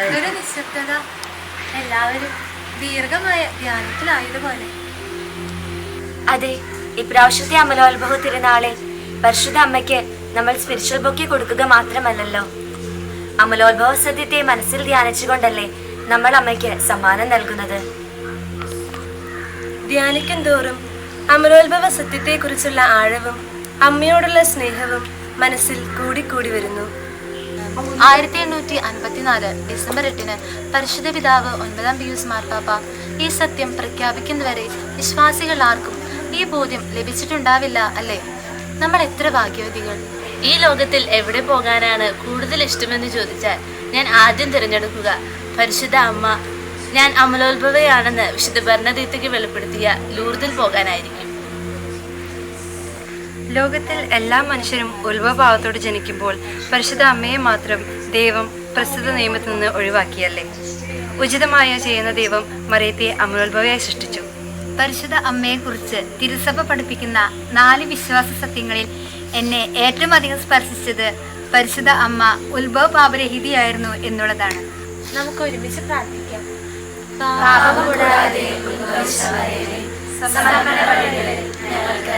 ഒരു നിശബ്ദത എല്ലാവരും ദീർഘമായ ധ്യാനത്തിലായതുപോലെ. അതെ ഇപ്രാവശ്യത്തെ അമലോത്ഭവ തിരുനാളിൽ പരിശുദ്ധ അമ്മയ്ക്ക് നമ്മൾ സ്പിരിച്വൽ ബുക്ക് കൊടുക്കുക മാത്രമല്ലല്ലോ. അമലോത്ഭവ സത്യത്തെ മനസ്സിൽ ധ്യാനിച്ചുകൊണ്ടല്ലേ നമ്മൾ അമ്മയ്ക്ക് സമ്മാനം നൽകുന്നത്. ധ്യാനിക്കും തോറും അമലോത്ഭവ സത്യത്തെക്കുറിച്ചുള്ള ആഴവും അമ്മയോടുള്ള സ്നേഹവും മനസ്സിൽ കൂടിക്കൂടി വരുന്നു. ആയിരത്തി എണ്ണൂറ്റി അൻപത്തിനാല് ഡിസംബർ എട്ടിന് പരിശുദ്ധ പിതാവ് ഒൻപതാം പിയൂസ് മാർപ്പാപ്പ ഈ സത്യം പ്രഖ്യാപിക്കുന്നവരെ വിശ്വാസികൾ ആർക്കും ഈ ബോധ്യം ലഭിച്ചിട്ടുണ്ടാവില്ല അല്ലേ? നമ്മൾ എത്ര ഭാഗ്യവതികൾ? ഈ ലോകത്തിൽ എവിടെ പോകാനാണ് കൂടുതൽ ഇഷ്ടമെന്ന് ചോദിച്ചാൽ ഞാൻ ആദ്യം തിരഞ്ഞെടുക്കുക പരിശുദ്ധ അമ്മ. ഞാൻ അമലോത്ഭവയാണെന്ന് വിശുദ്ധ ഭരണതീത്തയ്ക്ക് വെളിപ്പെടുത്തിയ ലൂർദിൽ പോകാനായിരിക്കും. ലോകത്തിൽ എല്ലാ മനുഷ്യരും ഉത്ഭവഭാവത്തോട് ജനിക്കുമ്പോൾ പരിശുദ്ധ അമ്മയെ മാത്രം ദൈവം പ്രസ്തുത നിയമത്തിൽ നിന്ന് ഒഴിവാക്കിയല്ലേ? ഉചിതമായ ചെയ്യുന്ന ദൈവം മറിയത്തെ അമരോത്ഭവയായി സൃഷ്ടിച്ചു. പരിശുദ്ധ അമ്മയെക്കുറിച്ച് തിരുസഭ പഠിപ്പിക്കുന്ന നാല് വിശ്വാസ സത്യങ്ങളിൽ എന്നെ ഏറ്റവും അധികം സ്പർശിച്ചത് പരിശുദ്ധ അമ്മ ഉത്ഭവ പാപരഹിതിയായിരുന്നു എന്നുള്ളതാണ്. നമുക്ക് ഒരുമിച്ച് പ്രാർത്ഥിക്കാം. പാപം കൂടാതെ ഞങ്ങൾക്ക്